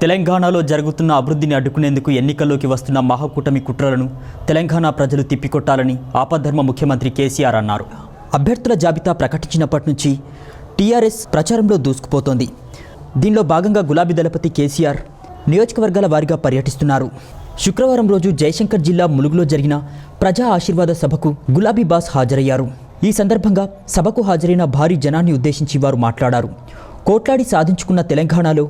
తెలంగాణలో జరుగుతున్న అభివృద్ధిని అడ్డుకునేందుకు ఎన్నికల్లోకి వస్తున్న మహాకూటమి కుట్రలను తెలంగాణ ప్రజలు తిప్పికొట్టాలని ఆపద్ధర్మ ముఖ్యమంత్రి కేసీఆర్ అన్నారు. అభ్యర్థుల జాబితా ప్రకటించినప్పటి నుంచి టీఆర్ఎస్ ప్రచారంలో దూసుకుపోతోంది. దీనిలో భాగంగా గులాబీ దళపతి కేసీఆర్ నియోజకవర్గాల వారిగా పర్యటిస్తున్నారు. శుక్రవారం రోజు జయశంకర్ జిల్లా ములుగులో జరిగిన ప్రజా ఆశీర్వాద సభకు గులాబీ బాస్ హాజరయ్యారు. ఈ సందర్భంగా సభకు హాజరైన భారీ జనాన్ని ఉద్దేశించి వారు మాట్లాడారు. కోట్లాడి సాధించుకున్న తెలంగాణలో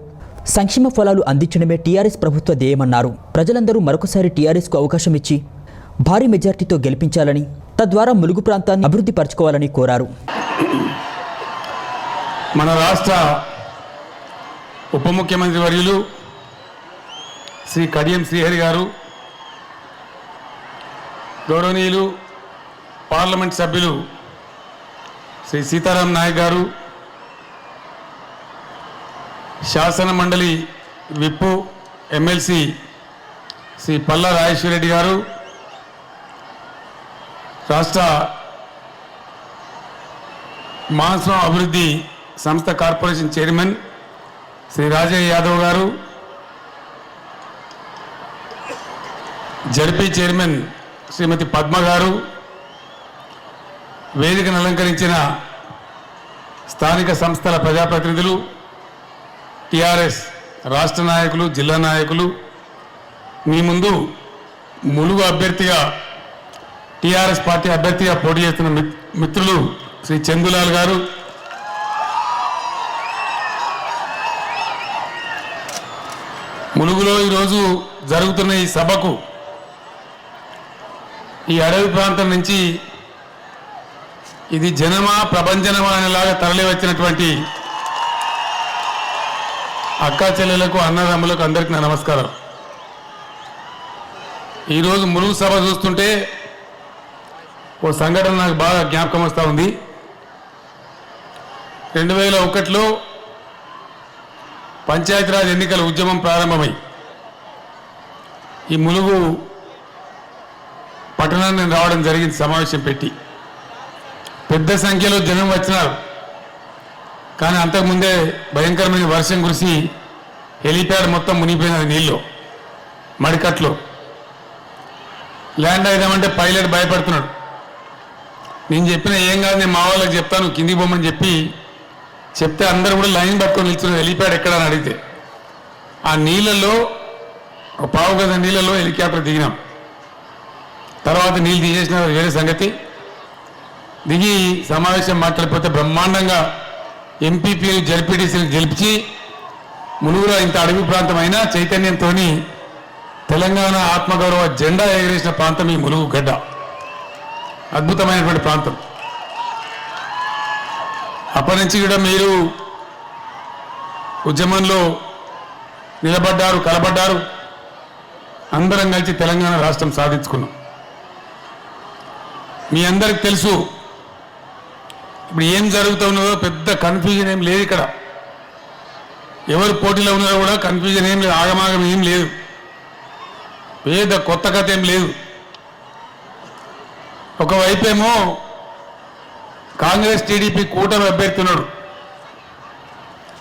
సంక్షేమ ఫలాలు అందించడమే టీఆర్ఎస్ ప్రభుత్వ ధ్యేయమన్నారు. ప్రజలందరూ మరొకసారి టీఆర్ఎస్కు అవకాశం ఇచ్చి భారీ మెజార్టీతో గెలిపించాలని తద్వారా ములుగు ప్రాంతాన్ని అభివృద్ధి పరచుకోవాలని కోరారు. మన రాష్ట్ర ఉప ముఖ్యమంత్రి వర్యులు శ్రీ కడియం శ్రీహరి గారు గౌరవనీయులు పార్లమెంట్ సభ్యులు శ్రీ సీతారాం నాయక్ గారు శాసన మండలి విప్పు ఎమ్మెల్సీ శ్రీ పల్లా రాజేశ్వరరెడ్డి గారు రాష్ట్ర మాన్సూన్ అభివృద్ధి సంస్థ కార్పొరేషన్ చైర్మన్ శ్రీ రాజయ్య యాదవ్ గారు జడ్పీ చైర్మన్ శ్రీమతి పద్మ గారు వేదికను అలంకరించిన స్థానిక సంస్థల ప్రజాప్రతినిధులు టిఆర్ఎస్ రాష్ట్ర నాయకులు జిల్లా నాయకులు మీ ముందు ములుగు అభ్యర్థిగా టిఆర్ఎస్ పార్టీ అభ్యర్థిగా పోటీ చేస్తున్న మిత్- మిత్రులు శ్రీ చందులాల్ గారు. ములుగులో ఈరోజు జరుగుతున్న ఈ సభకు ఈ అడవి ప్రాంతం నుంచి ఇది జనమా ప్రభంజనమా అనేలాగా తరలివచ్చినటువంటి అక్క చెల్లెలకు అన్నదమ్ములకు అందరికీ నా నమస్కారం. ఈరోజు ములుగు సభ చూస్తుంటే ఓ సంఘటన నాకు బాగా జ్ఞాపకం వస్తూ ఉంది. రెండు వేల ఒకటిలో పంచాయతీరాజ్ ఎన్నికల ఉద్యమం ప్రారంభమై ఈ ములుగు పట్టణాన్ని రావడం జరిగింది సమావేశం పెట్టి. పెద్ద సంఖ్యలో జనం వచ్చినారు. కానీ అంతకుముందే భయంకరమైన వర్షం కురిసి హెలిప్యాడ్ మొత్తం మునిగిపోయినది నీళ్ళు మడికట్లు. ల్యాండ్ అయిదామంటే పైలట్ భయపడుతున్నాడు. నేను చెప్పిన ఏం కాదు నేను మా వాళ్ళకి చెప్తాను కిందికి పోమని చెప్పి చెప్తే అందరూ కూడా లైన్ పట్టుకొని నిల్చున్నారు హెలిప్యాడ్ ఎక్కడ అని అడిగితే. ఆ నీళ్ళల్లో ఒక పావు గద నీళ్ళలో హెలికాప్టర్ దిగినాం. తర్వాత నీళ్ళు తీసేసిన వేరే సంగతి. దిగి సమావేశం మాట్లాడిపోతే బ్రహ్మాండంగా ఎంపీపీలు జడ్పీటీసీలు గెలిపించి ములుగులో ఇంత అడవి ప్రాంతం అయినా చైతన్యంతో తెలంగాణ ఆత్మగౌరవ జెండా ఎగరేసిన ప్రాంతం ఈ ములుగు గడ్డ. అద్భుతమైనటువంటి ప్రాంతం. అప్పటి నుంచి కూడా మీరు ఉద్యమంలో నిలబడ్డారు కలబడ్డారు. అందరం కలిసి తెలంగాణ రాష్ట్రం సాధించుకున్నాం. మీ అందరికి తెలుసు ఇప్పుడు ఏం జరుగుతున్నదో పెద్ద కన్ఫ్యూజన్ ఏం లేదు ఇక్కడ. ఎవరు పోటీలో ఉన్నారో కూడా కన్ఫ్యూజన్ ఏం లేదు ఆగమాగం ఏం లేదు. పేద కొత్త కథ ఏం లేదు. ఒకవైపేమో కాంగ్రెస్ టీడీపీ కూటమి అభ్యర్థి ఉన్నాడు.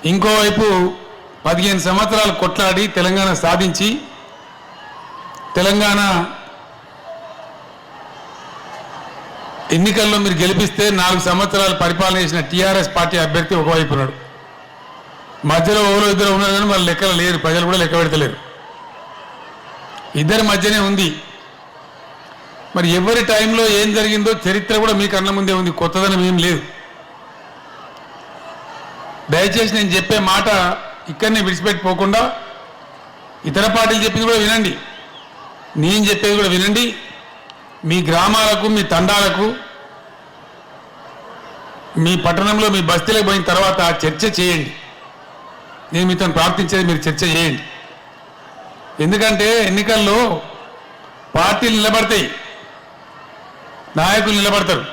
ఇంకోవైపు పదిహేను సంవత్సరాలు కొట్లాడి తెలంగాణ సాధించి తెలంగాణ ఎన్నికల్లో మీరు గెలిపిస్తే నాలుగు సంవత్సరాలు పరిపాలన చేసిన టీఆర్ఎస్ పార్టీ అభ్యర్థి ఒకవైపు ఉన్నాడు. మధ్యలో ఎవరో ఇద్దరు ఉన్నారు కానీ వాళ్ళు లెక్కలు లేరు. ప్రజలు కూడా లెక్క పెడతలేరు. ఇద్దరి మధ్యనే ఉంది. మరి ఎవరి టైంలో ఏం జరిగిందో చరిత్ర కూడా మీ కళ్ళ ముందే ఉంది. కొత్తదనం ఏం లేదు. దయచేసి నేను చెప్పే మాట ఇక్కడనే విడిచిపెట్టిపోకుండా ఇతర పార్టీలు చెప్పింది కూడా వినండి. నేను చెప్పేది కూడా వినండి. మీ గ్రామాలకు మీ తండాలకు మీ పట్టణంలో మీ బస్తీలకు పోయిన తర్వాత చర్చ చేయండి. నేను మీతో ప్రార్థించేది మీరు చర్చ చేయండి. ఎందుకంటే ఎన్నికల్లో పార్టీలు నిలబడతాయి. నాయకులు నిలబడతారు.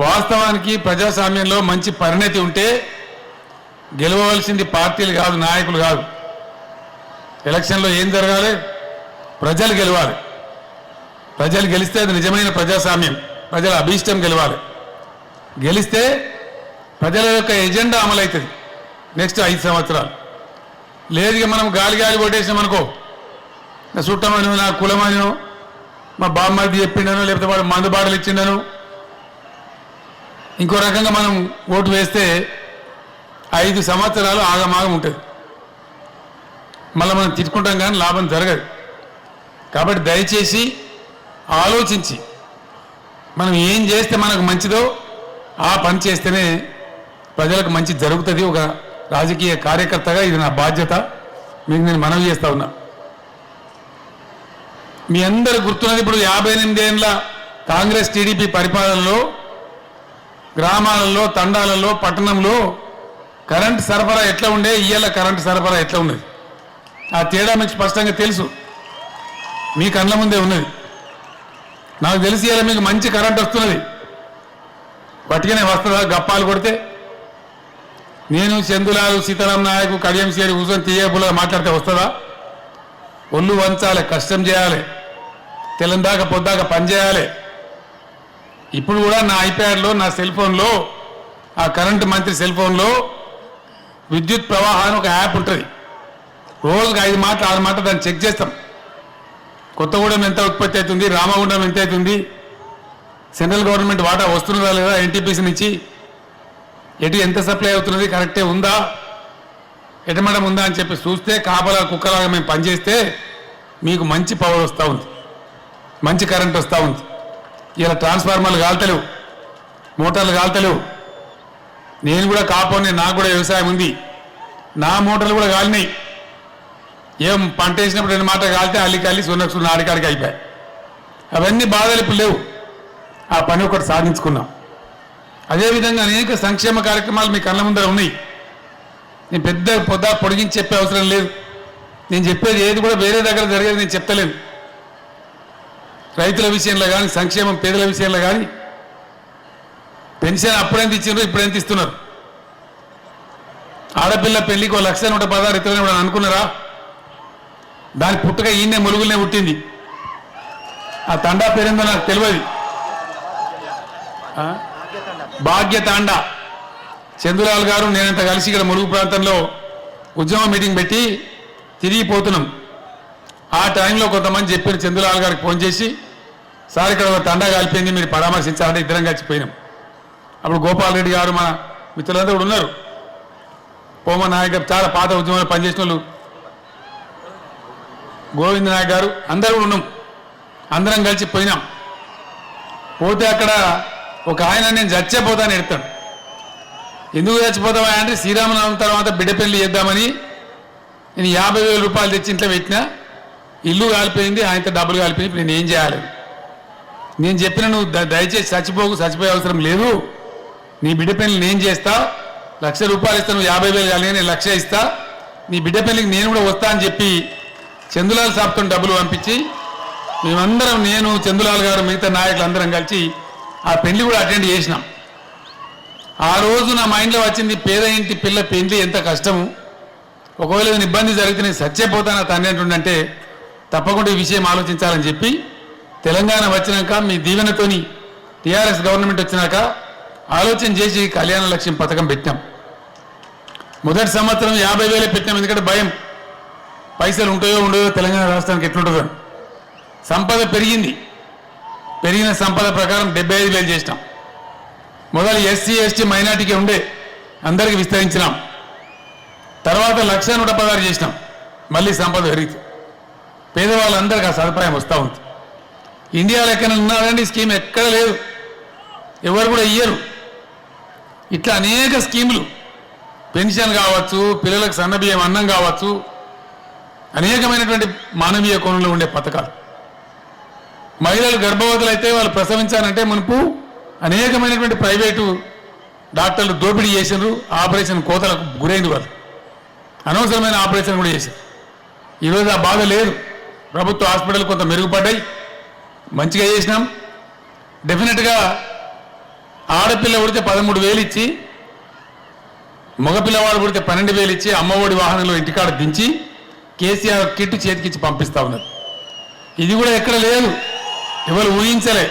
వాస్తవానికి ప్రజాస్వామ్యంలో మంచి పరిణతి ఉంటే గెలవవలసింది పార్టీలు కాదు నాయకులు కాదు. ఎలక్షన్లో ఏం జరగాలి? ప్రజలు గెలవాలి. ప్రజలు గెలిస్తే అది నిజమైన ప్రజాస్వామ్యం. ప్రజల అభీష్టం గెలవాలి. గెలిస్తే ప్రజల యొక్క ఎజెండా అమలవుతుంది. నెక్స్ట్ ఐదు సంవత్సరాలు. లేదు ఇక మనం గాలి గాలి కొట్టేసినాం అనుకో. నా చుట్టమను నా కులమను మా బామ్మది చెప్పిండను లేకపోతే వాడు మందు బాటలు ఇచ్చిండను. ఇంకో రకంగా మనం ఓటు వేస్తే ఐదు సంవత్సరాలు ఆగమాగం ఉంటుంది. మళ్ళీ మనం తిట్టుకుంటాం కానీ లాభం జరగదు. కాబట్టి దయచేసి ఆలోచించి మనం ఏం చేస్తే మనకు మంచిదో ఆ పని చేస్తేనే ప్రజలకు మంచి జరుగుతుంది. ఒక రాజకీయ కార్యకర్తగా ఇది నా బాధ్యత. మీకు నేను మనవి చేస్తా ఉన్నా. మీ అందరు గుర్తున్నది ఇప్పుడు యాభై ఎనిమిది ఏళ్ళ కాంగ్రెస్ టీడీపీ పరిపాలనలో గ్రామాలలో తండాలలో పట్టణంలో కరెంట్ సరఫరా ఎట్లా ఉండే ఇయ్యాల కరెంట్ సరఫరా ఎట్లా ఉన్నది? ఆ తేడా మీకు స్పష్టంగా తెలుసు. మీ కళ్ళ ముందే ఉన్నది. నాకు తెలిసి ఇలా మీకు మంచి కరెంట్ వస్తున్నది. పట్టుకునే వస్తుందా గప్పాలు కొడితే నేను చందులాలు సీతారాం నాయకు కడియం చేరి కూర్చొని తీయపులా మాట్లాడితే వస్తుందా? ఒళ్ళు వంచాలి కష్టం చేయాలి తెలందాక పొద్దాక పని చేయాలి. ఇప్పుడు కూడా నా ఐప్యాడ్లో నా సెల్ ఫోన్లో ఆ కరెంటు మంత్రి సెల్ ఫోన్లో విద్యుత్ ప్రవాహాన్ని ఒక యాప్ ఉంటుంది. రోజుకు ఐదు మాటలు ఆరు మాటలు దాన్ని చెక్ చేస్తాం. కొత్తగూడెం ఎంత ఉత్పత్తి అవుతుంది రామగుండం ఎంత అవుతుంది సెంట్రల్ గవర్నమెంట్ వాటా వస్తున్నదా లేదా ఎన్టీపీసీ నుంచి? ఎటు ఎంత సప్లై అవుతున్నది? కరెక్టే ఉందా? ఎటమడం ఉందా అని చెప్పి చూస్తే కాపలా కుక్కలాగా మేము పనిచేస్తే మీకు మంచి పవర్ వస్తూ ఉంది. మంచి కరెంట్ వస్తూ ఉంది. ఇలా ట్రాన్స్ఫార్మర్లు కాల్తలేవు మోటార్లు కాల్తలేవు నేను కూడా కాపోని నాకు కూడా వ్యవసాయం ఉంది. నా మోటార్లు కూడా కాలినాయి ఏం పంట వేసినప్పుడు రెండు మాట కాలితే అల్లికి అల్లి సున్న సున్న ఆడికాడికి అయిపోయాయి. అవన్నీ బాధలు ఇప్పుడు లేవు. ఆ పని ఒకటి సాధించుకున్నాం. అదేవిధంగా అనేక సంక్షేమ కార్యక్రమాలు మీ కళ్ళ ముందర ఉన్నాయి. నేను పెద్ద పొద్ద పొడిగించి చెప్పే అవసరం లేదు. నేను చెప్పేది ఏది కూడా వేరే దగ్గర జరిగేది నేను చెప్తలేను రైతుల విషయంలో కానీ సంక్షేమం పేదల విషయంలో కానీ పెన్షన్ అప్పుడెంత ఇచ్చినారు ఇప్పుడు ఎంత ఇస్తున్నారు? ఆడపిల్ల పెళ్ళికి ఒక లక్ష నూట పదహారు ఇతరులు కూడా అనుకున్నారా? దాని పుట్టుక ఈయనే ములుగులనే పుట్టింది. ఆ తండా పేరేందో నాకు తెలియదు. భాగ్యతాండ. చందులాల్ గారు నేనంత కలిసి ఇక్కడ మురుగు ప్రాంతంలో ఉద్యమ మీటింగ్ పెట్టి తిరిగి పోతున్నాం. ఆ టైంలో కొంతమంది చెప్పిన చందులాల్ గారికి ఫోన్ చేసి సార్ ఇక్కడ తండా కలిపింది మీరు పరామర్శించాలంటే ఇద్దరం కలిసిపోయినాం అప్పుడు గోపాల్ రెడ్డి గారు మన మిత్రులందరూ కూడా ఉన్నారు. పోమ నాయక్ చాలా పాత ఉద్యమంలో పనిచేసిన వాళ్ళు. గోవింద నాయక్ గారు అందరూ కూడా ఉన్నాం. అందరం కలిసి పోయినాం. పోతే అక్కడ ఒక ఆయన నేను చచ్చిపోతాను ఎడతాడు. ఎందుకు చచ్చిపోతావా అంటే శ్రీరామనవమి తర్వాత బిడ్డ పెళ్ళి చేద్దామని నేను యాభై వేల రూపాయలు తెచ్చి ఇంట్లో పెట్టినా ఇల్లు కాలిపోయింది ఆయనతో డబ్బులు కాలిపోయింది ఇప్పుడు నేను ఏం చేయాలి? నేను చెప్పిన నువ్వు దయచేసి చచ్చిపోకు చచ్చిపోయే అవసరం లేదు. నీ బిడ్డ పెళ్ళి నేను చేస్తా లక్ష రూపాయలు ఇస్తా నువ్వు యాభై వేలు కాలి నేను లక్ష ఇస్తా. నీ బిడ్డ పెళ్ళికి నేను కూడా వస్తా అని చెప్పి చందులాల్ సాబ్తో డబ్బులు పంపించి మేమందరం నేను చందులాల్ గారు మిగతా నాయకులు అందరం కలిసి ఆ పెళ్ళి కూడా అటెండ్ చేసినాం. ఆ రోజు నా మైండ్లో వచ్చింది పేద ఇంటి పిల్ల పెళ్ళి ఎంత కష్టము. ఒకవేళ ఏదైనా ఇబ్బంది జరిగితే నేను సచ్చేపోతాను తండ్రి అంటుండంటే తప్పకుండా ఈ విషయం ఆలోచించాలని చెప్పి తెలంగాణ వచ్చినాక మీ దీవెనతోని టీఆర్ఎస్ గవర్నమెంట్ వచ్చినాక ఆలోచన చేసి కళ్యాణ లక్ష్యం పథకం పెట్టాం. మొదటి సంవత్సరం యాభై వేలే పెట్టినాం ఎందుకంటే భయం. పైసలు ఉంటాయో ఉండయో తెలంగాణ రాష్ట్రానికి ఎట్లుంటుందో సంపద పెరిగింది. పెరిగిన సంపద ప్రకారం డెబ్బై ఐదు వేలు చేసినాం. మొదలు ఎస్సీ ఎస్టీ మైనార్టీకి ఉండే అందరికి విస్తరించినాం. తర్వాత లక్ష నూట పదహారు చేసినాం. మళ్ళీ సంపద పెరిగింది. పేదవాళ్ళందరికీ ఆ సదుపాయం వస్తూ ఉంది. ఇండియాలో ఎక్కడ ఉన్నారండి స్కీమ్ ఎక్కడ లేదు. ఎవరు కూడా ఇయ్యరు. ఇట్లా అనేక స్కీములు. పెన్షన్ కావచ్చు పిల్లలకు సన్నబియ్యం అన్నం కావచ్చు అనేకమైనటువంటి మానవీయ కోణంలో ఉండే పథకాలు. మహిళలు గర్భవతులు అయితే వాళ్ళు ప్రసవించాలంటే మనకు అనేకమైనటువంటి ప్రైవేటు డాక్టర్లు దోపిడీ చేసినారు ఆపరేషన్ కోతలకు గురైంది వాళ్ళు. అనవసరమైన ఆపరేషన్ కూడా చేశారు ఈరోజు ఆ బాధ లేదు. ప్రభుత్వ హాస్పిటల్ కొంత మెరుగుపడ్డాయి. మంచిగా చేసినాం. డెఫినెట్గా ఆడపిల్ల పుడితే పదమూడు వేలు ఇచ్చి మగపిల్లవాడు పుడితే పన్నెండు వేలు ఇచ్చి అమ్మఒడి వాహనంలో ఇంటికాడ దించి కేసీఆర్ కిట్ చేతికిచ్చి పంపిస్తా ఉన్నారు. ఇది కూడా ఎక్కడ లేదు. ఎవరు ఊహించలే.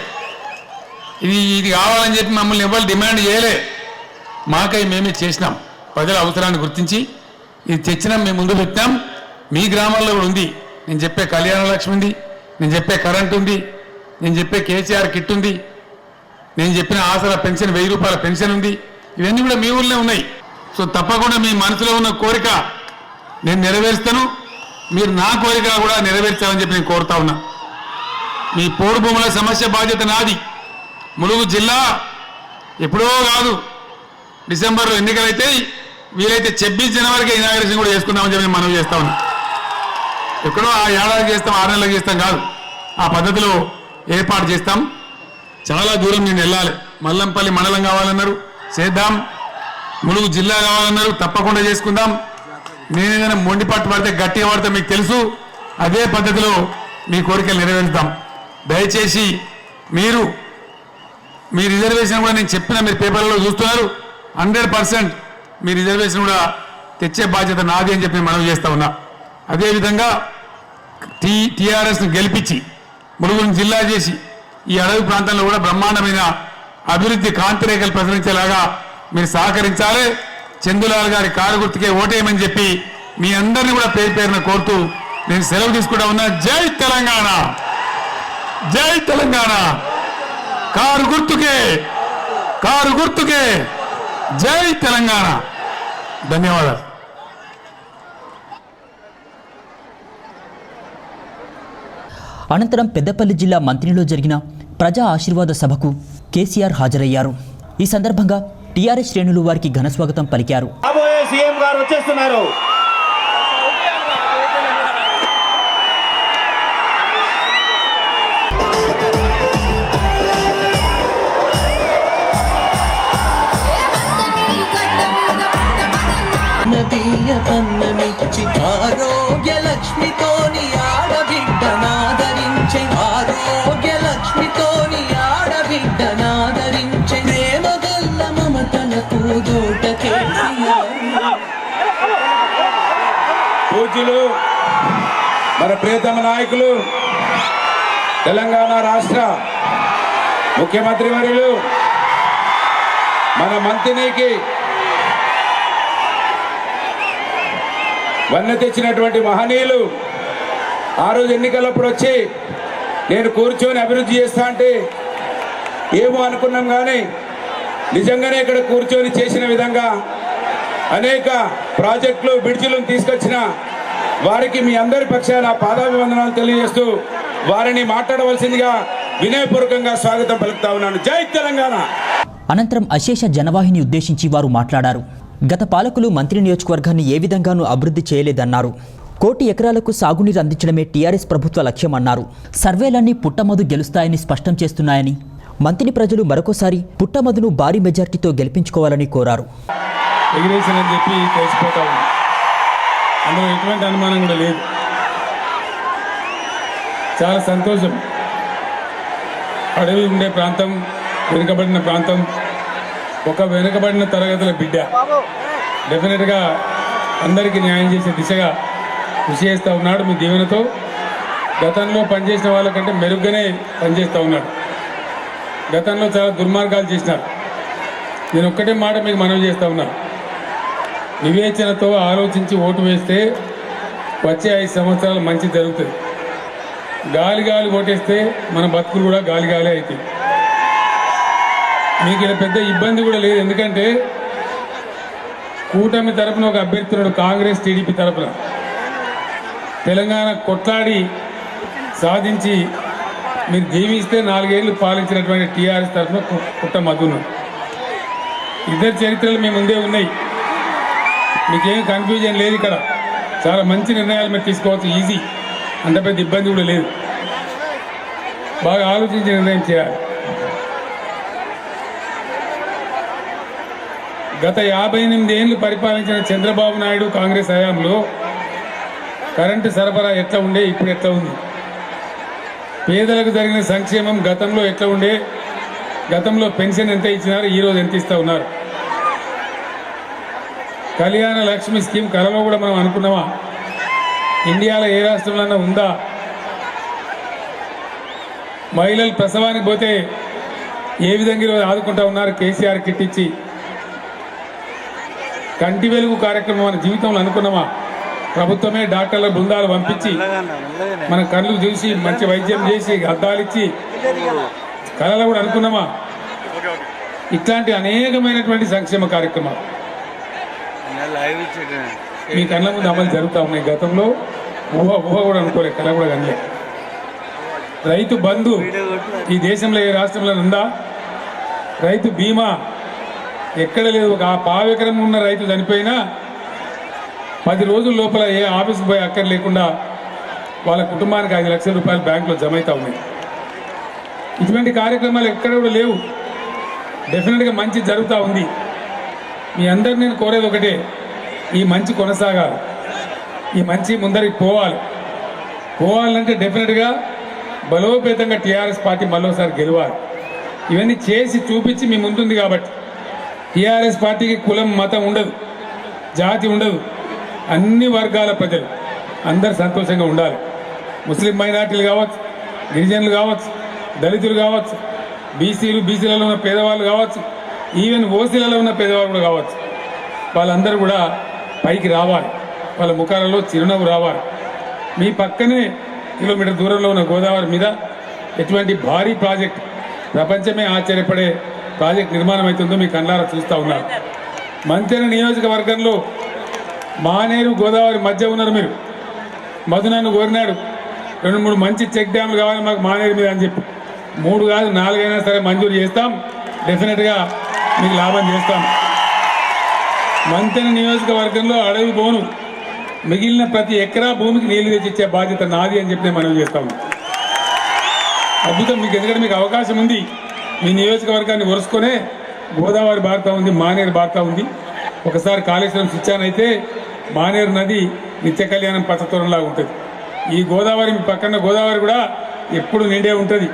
ఇది ఇది కావాలని చెప్పి మమ్మల్ని ఎవరు డిమాండ్ చేయలే. మాకై మేమే చేసినాం. ప్రజల అవసరాన్ని గుర్తించి ఇది తెచ్చినాం మేము ముందు పెట్టినాం. మీ గ్రామాల్లో కూడా ఉంది. నేను చెప్పే కళ్యాణ లక్ష్మి ఉంది. నేను చెప్పే కరెంట్ ఉంది. నేను చెప్పే కేసీఆర్ కిట్ ఉంది. నేను చెప్పిన ఆసరా పెన్షన్ వెయ్యి రూపాయల పెన్షన్ ఉంది. ఇవన్నీ కూడా మీ ఊళ్ళో ఉన్నాయి. సో తప్పకుండా మీ మనసులో ఉన్న కోరిక నేను నెరవేరుస్తాను. మీరు నా కోరిక కూడా నెరవేర్చాలని చెప్పి నేను కోరుతా ఉన్నా. మీ పోడు భూముల సమస్య బాధ్యత నాది. ములుగు జిల్లా ఎప్పుడో కాదు డిసెంబర్లో ఎన్నికలైతే వీలైతే ఛబ్బీస్ జనవరికి ఇనాగరేషన్ కూడా చేసుకుందామని చెప్పి మనం చేస్తా ఉన్నాం. ఎక్కడో ఆ ఏడాది చేస్తాం ఆరు నెలలకు చేస్తాం కాదు. ఆ పద్ధతిలో ఏర్పాటు చేస్తాం. చాలా దూరం నేను వెళ్ళాలి. మల్లంపల్లి మండలం కావాలన్నారు చేద్దాం. ములుగు జిల్లా కావాలన్నారు తప్పకుండా చేసుకుందాం. నేనేదైనా ఏదైనా మొండి పట్టు పడితే గట్టిగా పడితే మీకు తెలుసు. అదే పద్ధతిలో మీ కోరికలు నెరవేరుస్తాం దయచేసి మీరు మీ రిజర్వేషన్ కూడా నేను చెప్పిన మీరు పేపర్లలో చూస్తున్నారు. హండ్రెడ్ పర్సెంట్ మీ రిజర్వేషన్ కూడా తెచ్చే బాధ్యత నాది అని చెప్పి మనం చేస్తా ఉన్నా. అదేవిధంగా టీ టీఆర్ఎస్ను గెలిపించి మురుగుని జిల్లా చేసి ఈ అడవి ప్రాంతంలో కూడా బ్రహ్మాండమైన అభివృద్ధి కాంతిరేఖలు ప్రసరించేలాగా మీరు సహకరించాలి. చందులాల్ గారి కారు గుర్తుకే ఓటేయమని చెప్పి మీ అందరిని కూడా పేరు పేరున కోరుతూ నేను సెలవు తీసుకుంటా ఉన్నా. జై తెలంగాణ! జై తెలంగాణ. కారు గుర్తుకే కారు గుర్తుకే. జై తెలంగాణ. ధన్యవాదాలు. అనంతరం పెద్దపల్లి జిల్లా మంత్రిలో జరిగిన ప్రజా ఆశీర్వాద సభకు కేసీఆర్ హాజరయ్యారు. ఈ సందర్భంగా టీఆర్ఎస్ శ్రేణులు వారికి ఘనస్వాగతం పలికారు. రాబోయే సీఎం గారు వచ్చేస్తున్నారు. మన ప్రియతమ నాయకులు తెలంగాణ రాష్ట్ర ముఖ్యమంత్రి వర్యులు మన మంత్రికి వన్నె తెచ్చినటువంటి మహనీయులు ఆ రోజు ఎన్నికలప్పుడు వచ్చి నేను కూర్చొని అభివృద్ధి చేస్తా అంటే ఏమో అనుకున్నాం కానీ నిజంగానే ఇక్కడ కూర్చొని చేసిన విధంగా అనేక ప్రాజెక్టులు బ్రిడ్జిలను తీసుకొచ్చిన వారికి మీ అందరి పక్షాన పాదాభివందనాలు తెలియజేస్తూ వారిని మాట్లాడవలసిందిగా వినయపూర్వకంగా స్వాగతం పలుకుతా ఉన్నాను. జై తెలంగాణ! అనంతరం అశేష జనవాహిని ఉద్దేశించి వారు మాట్లాడారు. గత పాలకులు మంత్రి నియోజకవర్గాన్ని ఏ విధంగానూ అభివృద్ధి చేయలేదన్నారు. కోటి ఎకరాలకు సాగునీరు అందించడమే టీఆర్ఎస్ ప్రభుత్వ లక్ష్యమన్నారు. సర్వేలన్నీ పుట్టమధు గెలుస్తాయని స్పష్టం చేస్తున్నాయని మంత్రి ప్రజలు మరొకసారి పుట్టమధును భారీ మెజార్టీతో గెలిపించుకోవాలని కోరారు. చెప్పి అందులో ఎటువంటి అనుమానం కూడా లేదు. చాలా సంతోషం. అడవి ఉండే ప్రాంతం వెనుకబడిన ప్రాంతం ఒక వెనుకబడిన తరగతుల బిడ్డ. డెఫినెట్గా అందరికీ న్యాయం చేసే దిశగా కృషి చేస్తూ ఉన్నాడు మీ దీవెనతో. గతంలో పనిచేసిన వాళ్ళకంటే మెరుగ్గానే పనిచేస్తూ ఉన్నాడు. గతంలో చాలా దుర్మార్గాలు చేసినారు. నేను ఒక్కటే మాట మీకు మనవి చేస్తా ఉన్నా. వివేచనతో ఆలోచించి ఓటు వేస్తే వచ్చే ఐదు సంవత్సరాలు మంచి జరుగుతుంది. గాలి గాలి ఓటేస్తే మన బతుకులు కూడా గాలి గాలి అవుతాయి మీకు ఇలా పెద్ద ఇబ్బంది కూడా లేదు. ఎందుకంటే కూటమి తరపున ఒక అభ్యర్థుడు కాంగ్రెస్ టీడీపీ తరపున. తెలంగాణ కొట్లాడి సాధించి మీరు దీవిస్తే నాలుగేళ్ళు పాలించినటువంటి టీఆర్ఎస్ తరఫున పుట్ట మధును. ఇద్దరు చరిత్రలు మీ ముందే ఉన్నాయి. మీకేం కన్ఫ్యూజన్ లేదు ఇక్కడ. చాలా మంచి నిర్ణయాలు మీరు తీసుకోవచ్చు. ఈజీ అంత పెద్ద ఇబ్బంది కూడా లేదు. బాగా ఆలోచించి నిర్ణయం చేయాలి. గత యాభై ఎనిమిది ఏళ్ళు పరిపాలించిన చంద్రబాబు నాయుడు కాంగ్రెస్ హయాంలో కరెంటు సరఫరా ఎట్లా ఉండే? ఇప్పుడు ఎట్లా ఉంది? పేదలకు జరిగిన సంక్షేమం గతంలో ఎట్లా ఉండే? గతంలో పెన్షన్ ఎంత ఇచ్చినారు? ఈరోజు ఎంత ఇస్తా ఉన్నారు? కళ్యాణ లక్ష్మి స్కీమ్ కలలో కూడా మనం అనుకున్నామా? ఇండియాలో ఏ రాష్ట్రంలో ఉందా? మహిళలు ప్రసవానికి పోతే ఏ విధంగా ఈరోజు ఆదుకుంటా ఉన్నారు? కేసీఆర్ కిట్ ఇచ్చి కంటి వెలుగు కార్యక్రమం మన జీవితంలో అనుకున్నామా? ప్రభుత్వమే డాక్టర్ల బృందాలు పంపించి మన కళ్ళు చూసి మంచి వైద్యం చేసి అద్దాలిచ్చి కళలు కళలో కూడా అనుకున్నామా? ఇట్లాంటి అనేకమైనటువంటి సంక్షేమ కార్యక్రమాలు. మీ కళ్ళ ముందు అమలు జరుగుతూ ఉన్నాయి. గతంలో ఊహ ఊహ కూడా అనుకోలేదు కళ కూడా కనలే. రైతు బంధు ఈ దేశంలో ఏ రాష్ట్రంలో ఉందా? రైతు బీమా ఎక్కడ లేదు. ఒక ఆ పావెకరం ఉన్న రైతు చనిపోయినా పది రోజుల లోపల ఏ ఆఫీస్కి పోయి అక్కర్ లేకుండా వాళ్ళ కుటుంబానికి ఐదు లక్షల రూపాయలు బ్యాంకులో జమ అవుతా ఉన్నాయి. ఇటువంటి కార్యక్రమాలు ఎక్కడ కూడా లేవు. డెఫినెట్గా మంచి జరుగుతూ ఉంది. మీ అందరు నేను కోరేది ఒకటే. ఈ మంచి కొనసాగాలి. ఈ మంచి ముందరికి పోవాలి. పోవాలంటే డెఫినెట్గా బలోపేతంగా టీఆర్ఎస్ పార్టీ మరోసారి గెలవాలి. ఇవన్నీ చేసి చూపించి మీ ముందుంది కాబట్టి. టీఆర్ఎస్ పార్టీకి కులం మతం ఉండదు. జాతి ఉండదు. అన్ని వర్గాల ప్రజలు అందరు సంతోషంగా ఉండాలి. ముస్లిం మైనార్టీలు కావచ్చు గిరిజనులు కావచ్చు దళితులు కావచ్చు బీసీలు బీసీలలో ఉన్న పేదవాళ్ళు కావచ్చు ఈవెన్ ఓసీలలో ఉన్న పేదవాళ్ళు కూడా కావచ్చు. వాళ్ళందరూ కూడా పైకి రావాలి. వాళ్ళ ముఖాలలో చిరునవ్వు రావాలి. మీ పక్కనే కిలోమీటర్ దూరంలో ఉన్న గోదావరి మీద ఎటువంటి భారీ ప్రాజెక్ట్ ప్రపంచమే ఆశ్చర్యపడే ప్రాజెక్ట్ నిర్మాణం అవుతుందో మీ కళ్ళారా చూస్తూ ఉన్నారు. మంతెన నియోజకవర్గంలో మానేరు గోదావరి మధ్య ఉన్నారు మీరు. మధు నన్ను కోరినాడు. రెండు మూడు మంచి చెక్ డ్యాములు కావాలి మాకు మానేరు మీద అని చెప్పి. మూడు కాదు నాలుగైనా సరే మంజూరు చేస్తాం. డెఫినెట్గా మీకు లాభం చేస్తాం. మంతెన నియోజకవర్గంలో అడవి బోను. మిగిలిన ప్రతి ఎకరా భూమికి నీళ్ళు తెచ్చిచ్చే బాధ్యత నాది అని చెప్పి నేను మనం చేస్తాము అద్భుతం. మీకు ఎందుకంటే మీకు అవకాశం ఉంది. మీ నియోజకవర్గాన్ని ఒరుసుకొనే గోదావరి భారత ఉంది మానేరు భారత ఉంది. ఒకసారి కాళేశ్వరం స్విచ్ ఆన్ అయితే మానేరు నది నిత్య కళ్యాణం పచ్చతోరంలాగా ఉంటుంది. ఈ గోదావరి మీ పక్కన గోదావరి కూడా ఎప్పుడు నిండే ఉంటుంది.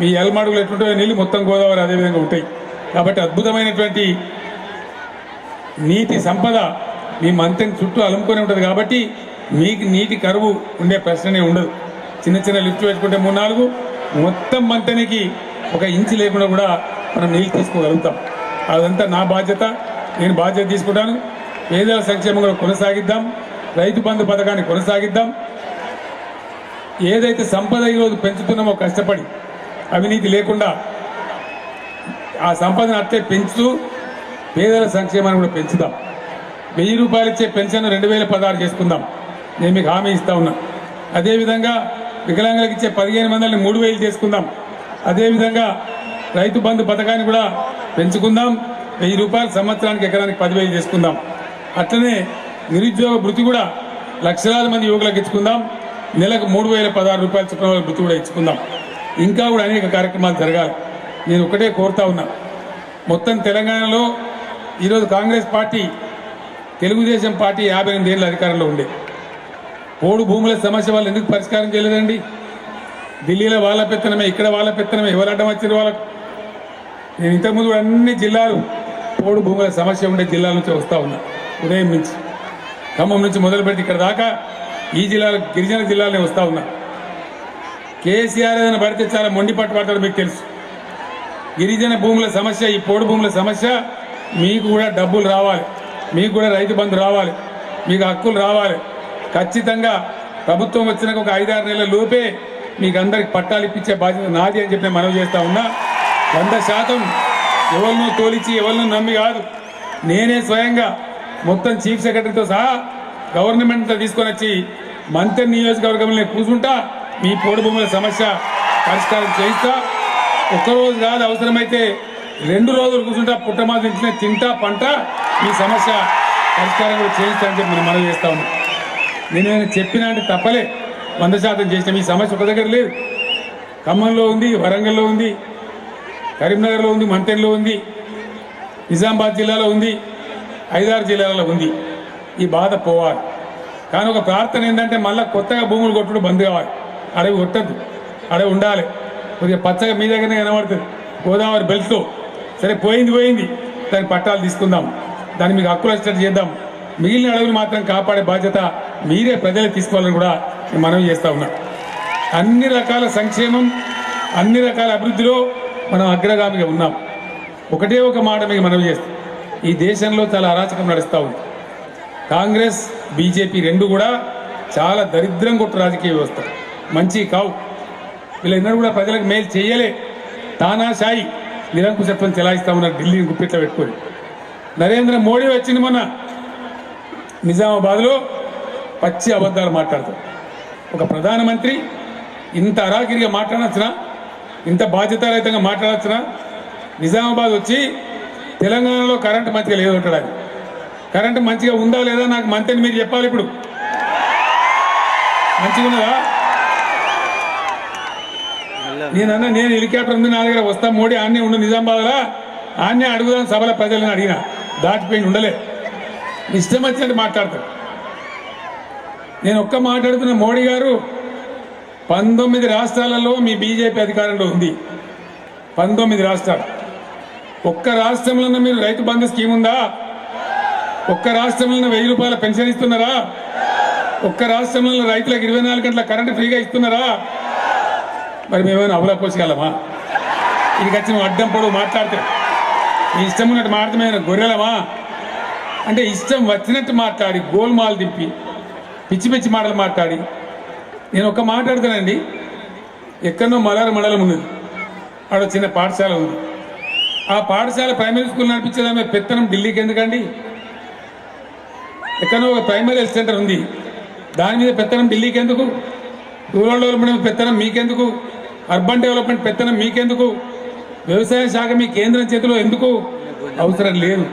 మీ ఎల్మాడుగులు ఎట్లుంటాయో నీళ్ళు మొత్తం గోదావరి అదే విధంగా ఉంటాయి. కాబట్టి అద్భుతమైనటువంటి నీటి సంపద మీ మంతెని చుట్టూ అలుముకొని ఉంటుంది కాబట్టి మీకు నీటి కరువు ఉండే ప్రశ్ననే ఉండదు. చిన్న చిన్న లిఫ్ట్ పెట్టుకుంటే మూడు నాలుగు. మొత్తం మంతెనికి ఒక ఇంచు లేకుండా కూడా మనం నీళ్ళు తీసుకోగలుగుతాం. అదంతా నా బాధ్యత నేను బాధ్యత తీసుకుంటాను. పేదల సంక్షేమం కొనసాగిద్దాం. రైతు బంధు పథకాన్ని కొనసాగిద్దాం. ఏదైతే సంపద ఈరోజు పెంచుతున్నామో కష్టపడి అవినీతి లేకుండా ఆ సంపదను అట్టే పెంచుతూ పేదల సంక్షేమాన్ని కూడా పెంచుదాం. వెయ్యి రూపాయలు ఇచ్చే పెన్షన్ రెండు వేల పదహారు చేసుకుందాం. నేను మీకు హామీ ఇస్తా ఉన్నా. అదేవిధంగా వికలాంగులకు ఇచ్చే పదిహేను మందిని మూడు వేలు చేసుకుందాం. అదేవిధంగా రైతు బంధు పథకాన్ని కూడా పెంచుకుందాం. వెయ్యి రూపాయలు సంవత్సరానికి ఎకరానికి పదివేలు చేసుకుందాం. అట్లనే నిరుద్యోగ వృత్తి కూడా లక్షలాది మంది యువకులకు ఇచ్చుకుందాం. నెలకు మూడు వేల పదహారు రూపాయల చొప్పున వృత్తి కూడా ఇచ్చుకుందాం. ఇంకా కూడా అనేక కార్యక్రమాలు జరగాలి. నేను ఒకటే కోరుతా ఉన్నా. మొత్తం తెలంగాణలో ఈరోజు కాంగ్రెస్ పార్టీ తెలుగుదేశం పార్టీ యాభై ఎనిమిది ఏళ్ళ అధికారంలో ఉండే. పోడు భూముల సమస్య వాళ్ళు ఎందుకు పరిష్కారం చేయలేదండి? ఢిల్లీలో వాళ్ళ పెత్తనమే ఇక్కడ వాళ్ళ పెత్తనమే ఎవరు అడ్డం వచ్చారు వాళ్ళకు నేను ఇంతకుముందు అన్ని జిల్లాలు పోడు భూముల సమస్య ఉండే జిల్లాల నుంచి వస్తూ ఉన్నా ఉదయం నుంచి. ఖమ్మం నుంచి మొదలు పెట్టి ఇక్కడ దాకా ఈ జిల్లాలో గిరిజన జిల్లాలనే వస్తూ ఉన్నా. కేసీఆర్ ఏదైనా పడితే చాలా మొండి పట్టు పడతాడు మీకు తెలుసు. గిరిజన భూముల సమస్య ఈ పోడు భూముల సమస్య మీకు కూడా డబ్బులు రావాలి. మీకు కూడా రైతు బంధు రావాలి. మీకు హక్కులు రావాలి. ఖచ్చితంగా ప్రభుత్వం వచ్చినాక ఒక ఐదారు నెలల లోపే మీకు అందరికి పట్టాలు ఇప్పించే బాధ్యత నాది అని చెప్పి నేను మనవి చేస్తా ఉన్నా. వంద శాతం ఎవరినో తోలిచి ఎవరినో నమ్మి కాదు. నేనే స్వయంగా మొత్తం చీఫ్ సెక్రటరీతో సహా గవర్నమెంట్తో తీసుకొని వచ్చి మంత్రి నియోజకవర్గంలో కూర్చుంటా. మీ పోడు భూముల సమస్య పరిష్కారం చేయిస్తా. ఒక్కరోజు కాదు అవసరమైతే రెండు రోజులు కూర్చుంటా పుట్టమాది ఇంట్లో తింటా పంట ఈ సమస్య పరిష్కారం కూడా చేయిస్తా అని చెప్పి మనం చేస్తా ఉన్నాం. నేను ఏమైనా చెప్పినా అంటే తప్పలే. వంద శాతం చేసిన. ఈ సమస్య ఒక దగ్గర లేదు. ఖమ్మంలో ఉంది వరంగల్లో ఉంది కరీంనగర్లో ఉంది మంతెన్లో ఉంది నిజామాబాద్ జిల్లాలో ఉంది ఐదారు జిల్లాలలో ఉంది. ఈ బాధ పోవాలి. కానీ ఒక ప్రార్థన ఏంటంటే మళ్ళీ కొత్తగా భూములు కొట్టుడు బంద్ కావాలి. అడవి కొట్టద్దు. అడవి ఉండాలి. కొద్దిగా పచ్చగా మీ దగ్గరనే కనబడుతుంది. గోదావరి బెల్ట్లో సరే పోయింది పోయింది. దాని పట్టాలు తీసుకుందాం. దాన్ని మీకు హక్కులు వచ్చినట్టు చేద్దాం. మిగిలిన అడవులు మాత్రం కాపాడే బాధ్యత మీరే ప్రజలే తీసుకోవాలని కూడా మనం మనవి ఉన్నాం. అన్ని రకాల సంక్షేమం అన్ని రకాల అభివృద్ధిలో మనం అగ్రగామిగా ఉన్నాం. ఒకటే ఒక మాట మీకు మనవి చేస్తాం. ఈ దేశంలో చాలా అరాచకం నడుస్తూ ఉంది. కాంగ్రెస్ బీజేపీ రెండు కూడా చాలా దరిద్రం కొట్టు రాజకీయ వ్యవస్థ. మంచి కావు. వీళ్ళందరూ కూడా ప్రజలకు మేలు చేయలే. తానాశాయి. నిరంకుశత్వం చెలాయిస్తా ఉన్నారు ఢిల్లీని గుప్పిట్లో పెట్టుకొని. నరేంద్ర మోడీ వచ్చింది మొన్న. నిజామాబాద్లో పచ్చి అబద్ధాలు మాట్లాడతారు ఒక ప్రధానమంత్రి ఇంత అరాకిరిగా మాట్లాడచ్చునా? ఇంత బాధ్యతారహితంగా మాట్లాడచ్చునా? నిజామాబాద్ వచ్చి తెలంగాణలో కరెంటు మంచిగా లేదు అంటాడు ఆయన. కరెంటు మంచిగా ఉందా లేదా నాకు మంత్రిని మీరు చెప్పాలి ఇప్పుడు. మంచిగా ఉన్నదా నేనన్నా నేను హెలికాప్టర్ ఉంది నా దగ్గర వస్తా మోడీ ఆన్నే ఉండు నిజామాబాద్లా. ఆన్నే అడుగుదాం సభల ప్రజలను అడిగిన. దాటిపోయి ఉండలే. ఇష్టం వచ్చినట్టు మాట్లాడతాడు నేను ఒక్క మాట్లాడుతున్న మోడీ గారు పంతొమ్మిది రాష్ట్రాలలో మీ బీజేపీ అధికారంలో ఉంది. పంతొమ్మిది రాష్ట్రాలు. ఒక్క రాష్ట్రంలో మీరు రైతు బంధు స్కీమ్ ఉందా? ఒక్క రాష్ట్రంలో వెయ్యి రూపాయల పెన్షన్ ఇస్తున్నారా? ఒక్క రాష్ట్రంలో రైతులకు ఇరవై నాలుగు గంటల కరెంటు ఫ్రీగా ఇస్తున్నారా? మరి మేమేమైనా అవలా పోసగలమా ఇది వచ్చి నువ్వు అడ్డం పొడవు మాట్లాడితే. నీ ఇష్టం ఉన్నట్టు మాట్లాడితే గొర్రెలమా? అంటే ఇష్టం వచ్చినట్టు మాట్లాడి గోల్మాల్ దింపి పిచ్చి పిచ్చి మాటలు మాట్లాడి. నేను ఒక్క మాట్లాడతానండి ఎక్కడో మలార మండలం ఉన్నది. ఆడ చిన్న పాఠశాల ఉంది. ఆ పాఠశాల ప్రైమరీ స్కూల్ నడిపించేదామే పెత్తనం ఢిల్లీకి ఎందుకండి? ఎక్కడో ఒక ప్రైమరీ హెల్త్ సెంటర్ ఉంది. దాని మీద పెత్తనం ఢిల్లీకి ఎందుకు? రూరల్ డెవలప్మెంట్ పెత్తనం మీకెందుకు? అర్బన్ డెవలప్మెంట్ పెత్తనం మీకెందుకు? వ్యవసాయ శాఖ మీ కేంద్రం చేతిలో ఎందుకు? అవసరం లేదు.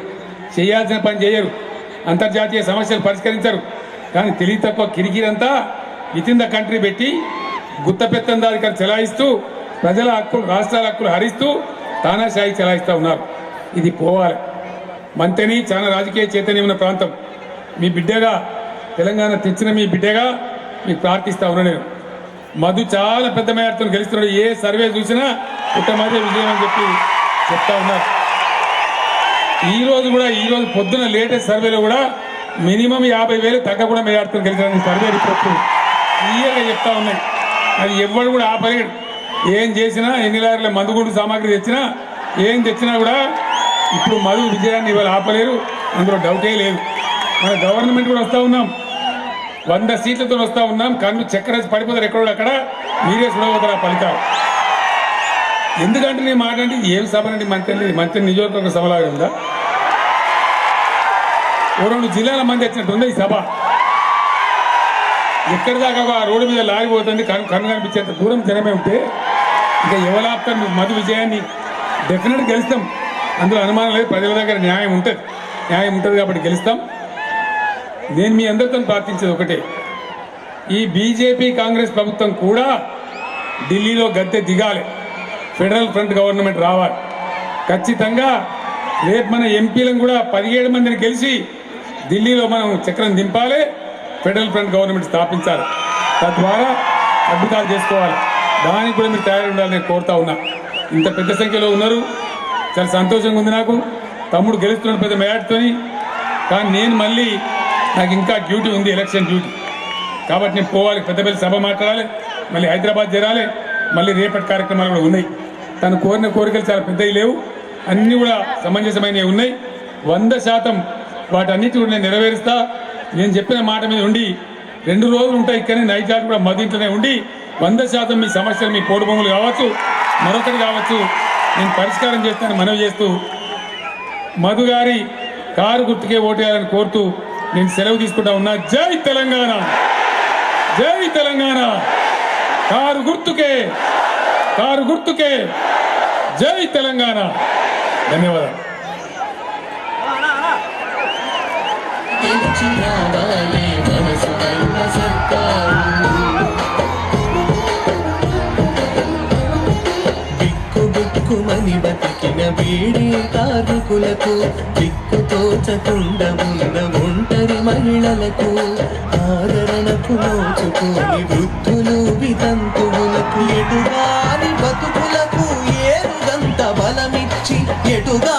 చేయాల్సిన పని చేయరు. అంతర్జాతీయ సమస్యలు పరిష్కరించరు. కానీ తెలివి తక్కువ కిరికిరంతా విత్ ఇన్ ద కంట్రీ పెట్టి గుత్త పెత్తందారికలు చెలాయిస్తూ ప్రజల హక్కులు రాష్ట్రాల హక్కులు హరిస్తూ తానాశాయి చెలాయిస్తూ ఉన్నారు. ఇది పోవాలి. మంతని చాలా రాజకీయ చైతన్యం ఉన్న ప్రాంతం. మీ బిడ్డగా తెలంగాణ తెచ్చిన మీ బిడ్డగా మీకు ప్రార్థిస్తా ఉన్నా నేను. మధు చాలా పెద్ద మేరతో గెలుస్తున్నాడు. ఏ సర్వే చూసినా పుట్టమదే విజయం అని చెప్పి చెప్తా ఉన్నారు. ఈ రోజు కూడా ఈ రోజు పొద్దున లేటెస్ట్ సర్వేలో కూడా మినిమం యాభై వేలు తగ్గకుండా మేడాడుతూ గెలిచిన సర్వే రిపోర్ట్ క్లియర్గా చెప్తా ఉన్నాయి. అది ఎవ్వడు కూడా ఆపలేడు ఏం చేసినా ఎన్ని లారీల మందుగుండు సామాగ్రి తెచ్చినా ఏం తెచ్చినా కూడా ఇప్పుడు మధు విజయాన్ని ఇవాళ ఆపలేరు. అందులో డౌటే లేదు. మన గవర్నమెంట్ కూడా వస్తూ ఉన్నాం. వంద సీట్లతో వస్తూ ఉన్నాం. కన్ను చక్కెర పడిపోతారు ఎక్కడో అక్కడ. మీరే చూడబోతారు ఆ ఫలితాలు. ఎందుకంటే నేను మాట్లాడి ఏం సభనండి మంత్రి మంత్రి నియోజకవర్గ సభలాగా ఉందా? ఓ రెండు జిల్లాల మంది వచ్చినట్టు ఉంది ఈ సభ? ఎక్కడి దాకా ఆ రోడ్డు మీద లారీ పోతుంది? కన్ను కన్ను కనిపించేంత దూరం జనమే ఉంటే ఇంకా ఎవలాపుతారు మధు విజయాన్ని డెఫినెట్గా గెలుస్తాం. అందులో అనుమానం లేదు. ప్రజల దగ్గర న్యాయం ఉంటుంది. న్యాయం ఉంటుంది కాబట్టి గెలుస్తాం. నేను మీ అందరితో ప్రార్థించేది ఒకటే. ఈ బీజేపీ కాంగ్రెస్ ప్రభుత్వం కూడా ఢిల్లీలో గద్దె దిగాలి. ఫెడరల్ ఫ్రంట్ గవర్నమెంట్ రావాలి. ఖచ్చితంగా రేపు మన ఎంపీలను కూడా పదిహేడు మందిని గెలిచి ఢిల్లీలో మనం చక్రం దింపాలి. ఫెడరల్ ఫ్రంట్ గవర్నమెంట్ స్థాపించాలి. తద్వారా అద్భుతాలు చేసుకోవాలి. దానికి కూడా మీరు తయారు ఉండాలని నేను కోరుతా ఉన్నా. ఇంత పెద్ద సంఖ్యలో ఉన్నారు. చాలా సంతోషంగా ఉంది నాకు. తమ్ముడు గెలుస్తున్నాడు పెద్ద మేడతోని కానీ నేను మళ్ళీ నాకు ఇంకా డ్యూటీ ఉంది ఎలక్షన్ డ్యూటీ. కాబట్టి నేను పోవాలి పెద్దపల్లి సభ మాట్లాడాలి మళ్ళీ హైదరాబాద్ చేరాలి మళ్ళీ రేపటి కార్యక్రమాలు కూడా ఉన్నాయి. తను కోరిన కోరికలు చాలా పెద్దవి లేవు అన్నీ కూడా సమంజసమైనవి ఉన్నాయి. వంద శాతం వాటన్నిటి కూడా నేను నెరవేరుస్తా. నేను చెప్పిన మాట మీద ఉండి రెండు రోజులు ఉంటాయి ఇక్కడనే నైజాలు కూడా మదింట్లోనే ఉండి వంద శాతం మీ సమస్యలు మీ పోటు బొమ్మలు కావచ్చు మరొకటి కావచ్చు నేను పరిష్కారం చేస్తానని మనవి చేస్తూ మధు గారి కారు గుర్తుకే ఓటేయాలని కోరుతూ నేను సెలవు తీసుకుంటా ఉన్నా. జై తెలంగాణ. జై తెలంగాణ. కారు గుర్తుకే. కారు గుర్తుకే. జై తెలంగాణ. ధన్యవాదాలు. తెచ్చి బిక్కు బిక్కుమని బీడీ కార్మికులకు దిక్కు తోచకుండా ఉన్న ఒంటరి మహిళలకు ఆదరణకు నోచుకోని వృద్ధులు వితంతువులకు ఎటుగాని బతుకులకు ఏరుగంత బలమిచ్చి ఎటుగా